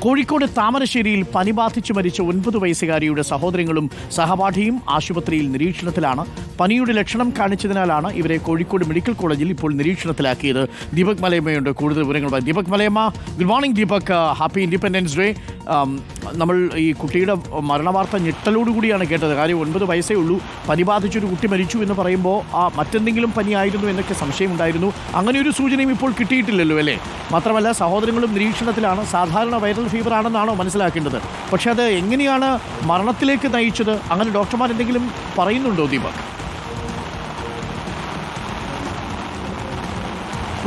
കോഴിക്കോട് താമരശ്ശേരിയിൽ പനി ബാധിച്ചു മരിച്ച ഒൻപത് വയസ്സുകാരിയുടെ സഹോദരങ്ങളും സഹപാഠിയും ആശുപത്രിയിൽ നിരീക്ഷണത്തിലാണ്. പനിയുടെ ലക്ഷണം കാണിച്ചതിനാലാണ് ഇവരെ കോഴിക്കോട് മെഡിക്കൽ കോളേജിൽ ഇപ്പോൾ നിരീക്ഷണത്തിലാക്കിയത്. ദീപക് മലയമ്മയുണ്ട്. കൂടുതൽ വിവരങ്ങളുമായി Deepak Malayamma. Good morning Deepak. Happy independence day. നമ്മൾ ഈ കുട്ടിയുടെ മരണവാർത്ത ഞെട്ടലോടുകൂടിയാണ് കേട്ടത്. കാര്യം ഒൻപത് വയസ്സേ ഉള്ളൂ. പനി ബാധിച്ചൊരു കുട്ടി മരിച്ചു എന്ന് പറയുമ്പോൾ ആ മറ്റെന്തെങ്കിലും പനിയായിരുന്നു എന്നൊക്കെ സംശയമുണ്ടായിരുന്നു. അങ്ങനെ ഒരു സൂചനയും ഇപ്പോൾ കിട്ടിയിട്ടില്ലല്ലോ അല്ലേ? മാത്രമല്ല സഹോദരങ്ങളും നിരീക്ഷണത്തിലാണ്. സാധാരണ വൈറൽ ഫീവർ ആണെന്നാണോ മനസ്സിലാക്കേണ്ടത്? പക്ഷേ അത് എങ്ങനെയാണ് മരണത്തിലേക്ക് നയിച്ചത്? അങ്ങനെ ഡോക്ടർമാർ എന്തെങ്കിലും പറയുന്നുണ്ടോ Deepak?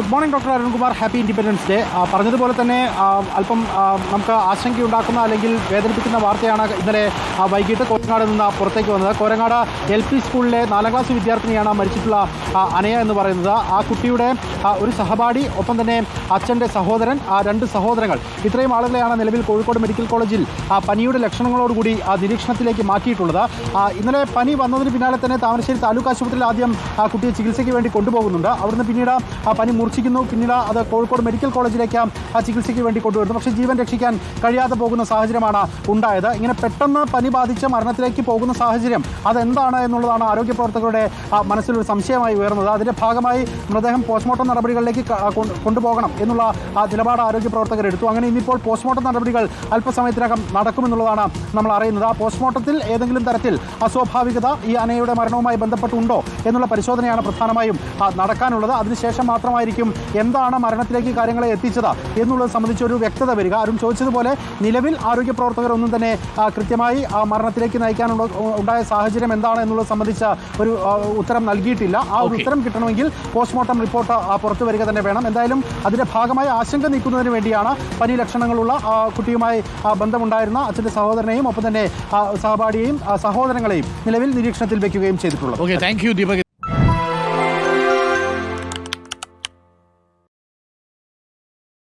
Good morning doctor Arunkumar happy independence day പറഞ്ഞതുപോലെ തന്നെ അല്പം നമുക്ക് ആശങ്കയുണ്ടാക്കുന്ന അല്ലെങ്കിൽ വേദനിപ്പിക്കുന്ന വാർത്തയാണ് ഇന്നലെ വൈകിട്ട് കോരങ്ങാട് നിന്ന് പുറത്തേക്ക് വന്നത്. കോരങ്ങാട് എൽ പി സ്കൂളിലെ നാലാം ക്ലാസ് വിദ്യാർത്ഥിനിയാണ് മരിച്ചിട്ടുള്ള അനയ എന്ന് പറയുന്നത്. ആ കുട്ടിയുടെ ഒരു സഹപാഠി ഒപ്പം തന്നെ അച്ഛന്റെ സഹോദരൻ ആ രണ്ട് സഹോദരങ്ങൾ. ഇത്രയും ആളുകളെയാണ് നിലവിൽ കോഴിക്കോട് മെഡിക്കൽ കോളേജിൽ പനിയുടെ ലക്ഷണങ്ങളോടുകൂടി ആ നിരീക്ഷണത്തിലേക്ക് മാറ്റിയിട്ടുള്ളത്. ഇന്നലെ പനി വന്നതിന് പിന്നാലെ തന്നെ താമരശ്ശേരി താലൂക്ക് ആശുപത്രിയിൽ ആദ്യം ആ കുട്ടിയെ ചികിത്സയ്ക്ക് വേണ്ടി കൊണ്ടുപോകുന്നുണ്ട്. അവിടുന്ന് പിന്നീട് ആ പനി മൂർച്ഛിക്കുന്നു പിന്നീട് അത് കോഴിക്കോട് മെഡിക്കൽ കോളേജിലേക്ക് ആ ചികിത്സയ്ക്ക് വേണ്ടി കൊണ്ടുവരുന്നു. പക്ഷേ ജീവൻ രക്ഷിക്കാൻ കഴിയാതെ പോകുന്ന സാഹചര്യമാണ് ഉണ്ടായത്. ഇങ്ങനെ പെട്ടെന്ന് പനി ബാധിച്ച് മരണത്തിലേക്ക് പോകുന്ന സാഹചര്യം അതെന്താണ് എന്നുള്ളതാണ് ആരോഗ്യ പ്രവർത്തകരുടെ മനസ്സിലൊരു സംശയമായി ഉയർന്നത്. അതിന്റെ ഭാഗമായി മൃതദേഹം പോസ്റ്റ്മോർട്ടം നടപടികളിലേക്ക് കൊണ്ടുപോകണം എന്നുള്ള നിലപാട് ആരോഗ്യ പ്രവർത്തകർ എടുത്തു. അങ്ങനെ ഇന്നിപ്പോൾ പോസ്റ്റ്മോർട്ടം നടപടികൾ അല്പസമയത്തിനകം നടക്കുമെന്നുള്ളതാണ് നമ്മൾ അറിയുന്നത്. ആ പോസ്റ്റ്മോർട്ടത്തിൽ ഏതെങ്കിലും തരത്തിൽ അസ്വാഭാവികത ഈ അനയുടെ മരണവുമായി ബന്ധപ്പെട്ടുണ്ടോ എന്നുള്ള പരിശോധനയാണ് പ്രധാനമായും നടക്കാനുള്ളത്. അതിനുശേഷം മാത്രമായിരിക്കും എന്താണ് മരണത്തിലേക്ക് കാര്യങ്ങളെ എത്തിച്ചത് എന്നുള്ളത് സംബന്ധിച്ച് ഒരു വ്യക്തത വരിക. ആരും ചോദിച്ചതുപോലെ നിലവിൽ ആരോഗ്യ പ്രവർത്തകരൊന്നും തന്നെ കൃത്യമായി ആ മരണത്തിലേക്ക് നയിക്കാനുള്ള ഉണ്ടായ സാഹചര്യം എന്താണ് എന്നുള്ളത് സംബന്ധിച്ച ഒരു ഉത്തരം നൽകിയിട്ടില്ല. ആ ഒരു ഉത്തരം കിട്ടണമെങ്കിൽ പോസ്റ്റ്മോർട്ടം റിപ്പോർട്ട് പുറത്തു വരിക തന്നെ വേണം. എന്തായാലും അതിന്റെ ഭാഗമായി ആശങ്ക നീക്കുന്നതിന് വേണ്ടിയാണ് പനി ലക്ഷണങ്ങളുള്ള ആ, കുട്ടിയുമായി ബന്ധമുണ്ടായിരുന്ന അച്ഛന്റെ സഹോദരനെയും ഒപ്പം തന്നെ സഹപാഠിയെയും സഹോദരങ്ങളെയും നിലവിൽ നിരീക്ഷണത്തിൽ വെക്കുകയും ചെയ്തിട്ടുള്ളത്. Okay thank you Deepak.